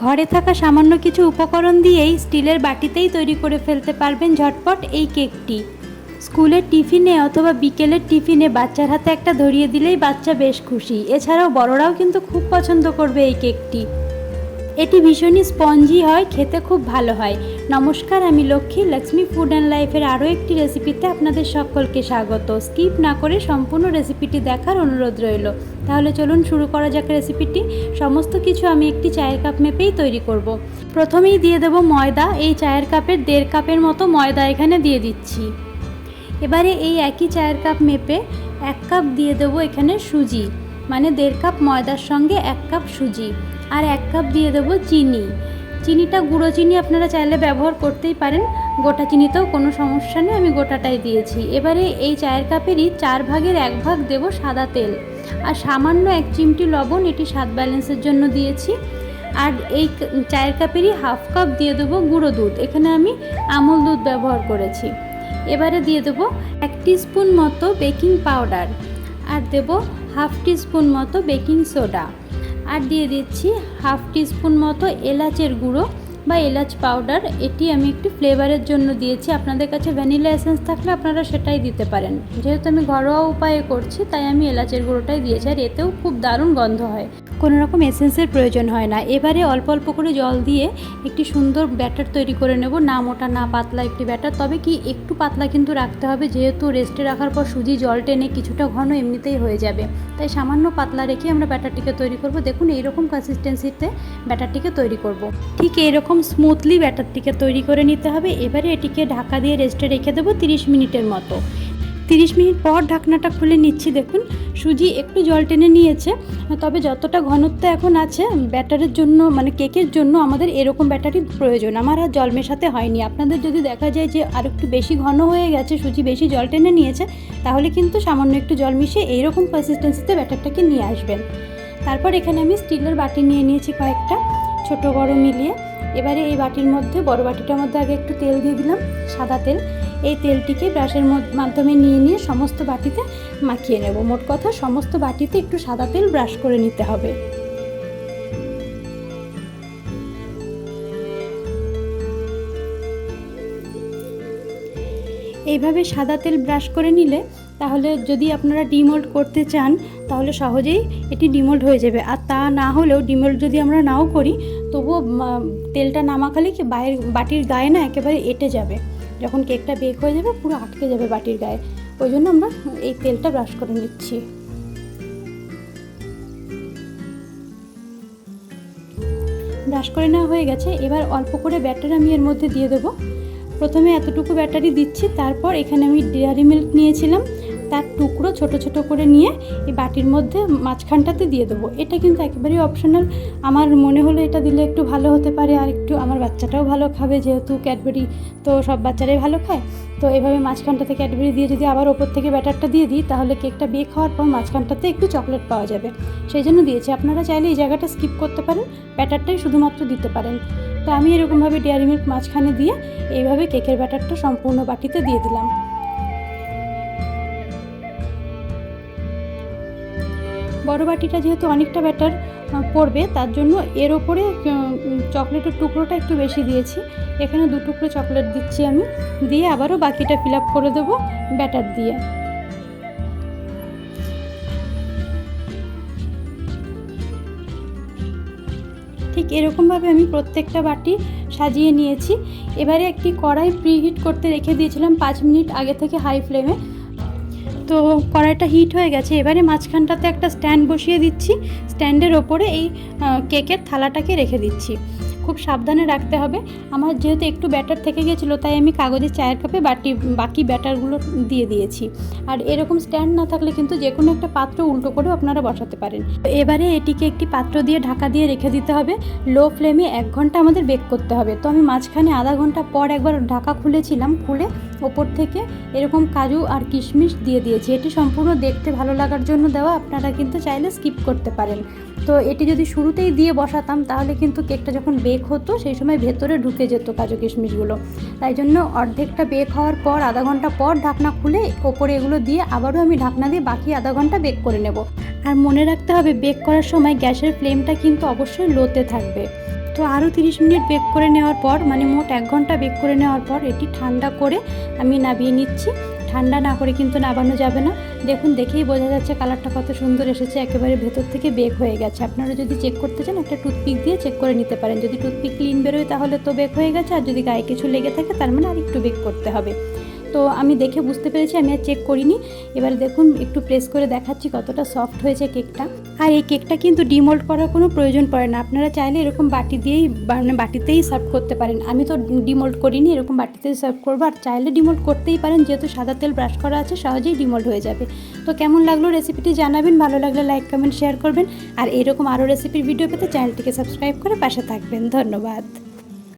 ঘরে থাকা সামান্য কিছু উপকরণ দিয়েই স্টিলের বাটিতেই তৈরি করে ফেলতে পারবেন ঝটপট এই কেকটি। স্কুলের টিফিনে অথবা বিকেলের টিফিনে বাচ্চার হাতে একটা ধরিয়ে দিলেই বাচ্চা বেশ খুশি। এছাড়াও বড়রাও কিন্তু খুব পছন্দ করবে এই কেকটি। এটি ভীষণই স্পঞ্জি হয়, খেতে খুব ভালো হয়। নমস্কার, আমি লক্ষ্মী লক্ষ্মী ফুড অ্যান্ড লাইফের আরও একটি রেসিপিতে আপনাদের সকলকে স্বাগত। স্কিপ না করে সম্পূর্ণ রেসিপিটি দেখার অনুরোধ রইল। তাহলে চলুন শুরু করা যাক রেসিপিটি সমস্ত কিছু আমি একটি চায়ের কাপ মেপেই তৈরি করব। প্রথমেই দিয়ে দেব ময়দা। এই চায়ের কাপের দেড় কাপের মতো ময়দা এখানে দিয়ে দিচ্ছি। এবারে এই একই চায়ের কাপ মেপে এক কাপ দিয়ে দেবো এখানে সুজি। মানে দেড় কাপ ময়দার সঙ্গে এক কাপ সুজি। আর এক কাপ দিয়ে দেবো চিনি। চিনিটা গুঁড়ো চিনি আপনারা চাইলে ব্যবহার করতেই পারেন। গোটা চিনিতেও কোনো সমস্যা নেই, আমি গোটাটাই দিয়েছি। এবারে এই চায়ের কাপেরই চার ভাগের এক ভাগ দেব সাদা তেল। আর সামান্য এক চিমটি লবণ এটি স্বাদ ব্যালেন্সের জন্য দিয়েছি। আর এই চায়ের কাপেরই হাফ কাপ দিয়ে দেবো গুঁড়ো দুধ। এখানে আমি আমুল দুধ ব্যবহার করেছি। এবারে দিয়ে দেবো এক স্পুন মতো বেকিং পাউডার। আর দেবো হাফ স্পুন মতো বেকিং সোডা। আর দিয়ে দিচ্ছি হাফ টিস্পুন মতো এলাচের গুঁড়ো বা এলাচ পাউডার। এটি আমি একটি ফ্লেভারের জন্য দিয়েছি। আপনাদের কাছে ভ্যানিলা এসেন্স থাকলে আপনারা সেটাই দিতে পারেন। যেহেতু আমি ঘরোয়া উপায়ে করছি, তাই আমি এলাচের গুঁড়োটাই দিয়েছি। আর এতেও খুব দারুণ গন্ধ হয়। কোনো রকম এসেন্সের প্রয়োজন হয় না। এবারে অল্প অল্প করে জল দিয়ে একটি সুন্দর ব্যাটার তৈরি করে নেব। না মোটা, না পাতলা একটি ব্যাটার। তবে কি একটু পাতলা কিন্তু রাখতে হবে। যেহেতু রেস্টে রাখার পর সুজি, জল টেনে কিছুটা ঘন এমনিতেই হয়ে যাবে। তাই সামান্য পাতলা রেখে আমরা ব্যাটারটিকে তৈরি করব। দেখুন, এইরকম কনসিস্টেন্সিতে ব্যাটারটিকে তৈরি করব। ঠিক এইরকম স্মুথলি ব্যাটারটিকে তৈরি করে নিতে হবে। এবারে এটিকে ঢাকা দিয়ে রেস্টে রেখে দেবো তিরিশ মিনিটের মতো। তিরিশ মিনিট পর ঢাকনাটা খুলে নিচ্ছি, দেখুন। সুজি একটু জল টেনে নিয়েছে, তবে যতটা ঘনত্ব এখন আছে, ব্যাটারের জন্য মানে কেকের জন্য আমাদের এরকম ব্যাটারই প্রয়োজন। আমার আর জল মেশাতে হয়নি। আপনাদের যদি দেখা যায় যে আর একটু বেশি ঘন হয়ে গেছে, সুজি বেশি জল টেনে নিয়েছে, তাহলে কিন্তু সামান্য একটু জল মিশিয়ে এইরকম কনসিস্টেন্সিতে ব্যাটারটাকে নিয়ে আসবেন। তারপর এখানে আমি স্টিলের বাটি নিয়ে নিয়েছি কয়েকটা, ছোট বড় মিলিয়ে। এবারে এই বাটির মধ্যে, বড় বাটিটার মধ্যে আগে একটু তেল দিয়ে দিলাম, সাদা তেল। এই তেলটিকে ব্রাশের মাধ্যমে নিয়ে নিয়ে সমস্ত বাটিতে মাখিয়ে নেব। মোট কথা সমস্ত বাটিতে একটু সাদা তেল ব্রাশ করে নিতে হবে। এইভাবে সাদা তেল ব্রাশ করে নিলে তাহলে যদি আপনারা ডিমোল্ড করতে চান, তাহলে সহজেই এটি ডিমোল্ড হয়ে যাবে। আর তা না হলেও ডিমোল্ড যদি আমরা নাও করি, তবুও তেলটা না মাখালে কি বাইরের বাটির গায়ে না একেবারে এঁটে যাবে। যখন কেকটা বেক হয়ে যাবে, পুরো আটকে যাবে বাটির গায়ে। ওই জন্য আমরা এই তেলটা ব্রাশ করে নিচ্ছি। ব্রাশ করে নেওয়া হয়ে গেছে। এবার অল্প করে ব্যাটার আমি এর মধ্যে দিয়ে দেবো। প্রথমে এতটুকু ব্যাটারি দিচ্ছি, তারপর এখানে আমি ডেয়ারি মিল্ক নিয়েছিলাম। তার টুকরো ছোট ছোট করে নিয়ে এই বাটির মধ্যে মাঝখানটাতে দিয়ে দেবো। এটা কিন্তু একেবারেই অপশনাল আমার মনে হলো এটা দিলে একটু ভালো হতে পারে আর একটু আমার বাচ্চাটাও ভালো খাবে, যেহেতু ক্যাডবেরি তো সব বাচ্চারাই ভালো খায়। তো এভাবে মাঝখানটাতে ক্যাডবেরি দিয়ে যদি আবার ওপর থেকে ব্যাটারটা দিয়ে দিই, তাহলে কেকটা বেক হওয়ার পর মাঝখানটাতে একটু চকলেট পাওয়া যাবে। সেই জন্য দিয়েছি। আপনারা চাইলে এই জায়গাটা স্কিপ করতে পারেন। ব্যাটারটাই শুধুমাত্র দিতে পারেন। তো আমি এরকমভাবে ডেয়ারি মিল্ক মাঝখানে দিয়ে এইভাবে কেকের ব্যাটারটা সম্পূর্ণ বাটিতে দিয়ে দিলাম। বড় বাটিটা যেহেতু অনেকটা ব্যাটার পড়বে, তার জন্য এর ওপরে চকলেটের টুকরোটা একটু বেশি দিয়েছি। এখানে দু টুকরো চকলেট দিচ্ছি আমি, দিয়ে আবারও বাকিটা ফিল আপ করে দেবো ব্যাটার দিয়ে। ঠিক এরকমভাবে আমি প্রত্যেকটা বাটি সাজিয়ে নিয়েছি। এবারে একটি কড়াই প্রিহিট করতে রেখে দিয়েছিলাম পাঁচ মিনিট আগে থেকে হাই ফ্লেমে তো কড়াইটা হিট হয়ে গেছে। এবারে মাঝখানটাতে একটা স্ট্যান্ড বসিয়ে দিচ্ছি। স্ট্যান্ডের ওপরে এই কেকের থালাটাকে রেখে দিচ্ছি। খুব সাবধানে রাখতে হবে। আমার যেহেতু একটু ব্যাটার থেকে গেছিল তাই আমি কাগজের চায়ের কাপে বাটি, বাকি ব্যাটারগুলো দিয়ে দিয়েছি। আর এরকম স্ট্যান্ড না থাকলে কিন্তু যে কোনো একটা পাত্র উল্টো করেও আপনারা বসাতে পারেন। এবারে এটিকে একটি পাত্র দিয়ে ঢাকা দিয়ে রেখে দিতে হবে। লো ফ্লেমে এক ঘণ্টা আমাদের বেক করতে হবে। তো আমি মাঝখানে আধা ঘণ্টা পর একবার ঢাকা খুলেছিলাম, খুলে ওপর থেকে এরকম কাজু আর কিশমিশ দিয়ে দিয়েছি। এটি সম্পূর্ণ দেখতে ভালো লাগার জন্য দেওয়া, আপনারা কিন্তু চাইলে স্কিপ করতে পারেন। তো এটি যদি শুরুতেই দিয়ে বসাতাম, তাহলে কিন্তু কেকটা যখন বেক হতো, সেই সময় ভেতরে ঢুকে যেত কাজু কিশমিশগুলো। তাই জন্য অর্ধেকটা বেক হওয়ার পর, আধা ঘণ্টা পর ঢাকনা খুলে ওপরে এগুলো দিয়ে আবারও আমি ঢাকনা দিয়ে বাকি আধা ঘণ্টা বেক করে নেব। আর মনে রাখতে হবে, বেক করার সময় গ্যাসের ফ্লেমটা কিন্তু অবশ্যই লোতে থাকবে। তো আরও তিরিশ মিনিট বেক করে নেওয়ার পর মানে মোট এক ঘণ্টা বেক করে নেওয়ার পর, এটি ঠান্ডা করে আমি নামিয়ে নিচ্ছি। ঠান্ডা না করে কিন্তু নাবানো যাবে না। দেখুন, দেখেই বোঝা যাচ্ছে কালারটা কত সুন্দর এসেছে, একেবারে ভেতর থেকে বেক হয়ে গেছে। আপনারা যদি চেক করতে চান, একটা টুথপিক দিয়ে চেক করে নিতে পারেন। যদি টুথপিক ক্লিন বেরোয় তাহলে তো বেক হয়ে গেছে, আর যদি গায়ে কিছু লেগে থাকে, তার মানে আর একটু বেক করতে হবে। তো আমি দেখে বুঝতে পেরেছি, আমি আর চেক করিনি। এবার দেখুন, একটু প্রেস করে দেখাচ্ছি কতটা সফট হয়েছে কেকটা আর এই কেকটা কিন্তু ডিমোল্ড করার কোনো প্রয়োজন পড়ে না। আপনারা চাইলে এরকম বাটি দিয়েই মানে বাটিতেই সার্ভ করতে পারেন। আমি তো ডিমোল্ড করিনি, এরকম বাটিতেই সার্ভ করব। আর চাইলে ডিমোল্ড করতেই পারেন, যেহেতু সাদা তেল ব্রাশ করা আছে, সহজেই ডিমোল্ড হয়ে যাবে। তো কেমন লাগল রেসিপিটি জানাবেন, ভালো লাগলে লাইক কমেন্ট শেয়ার করবেন। আর এরকম আরও রেসিপির ভিডিও পেতে চ্যানেলটিকে সাবস্ক্রাইব করে পাশে থাকবেন। ধন্যবাদ।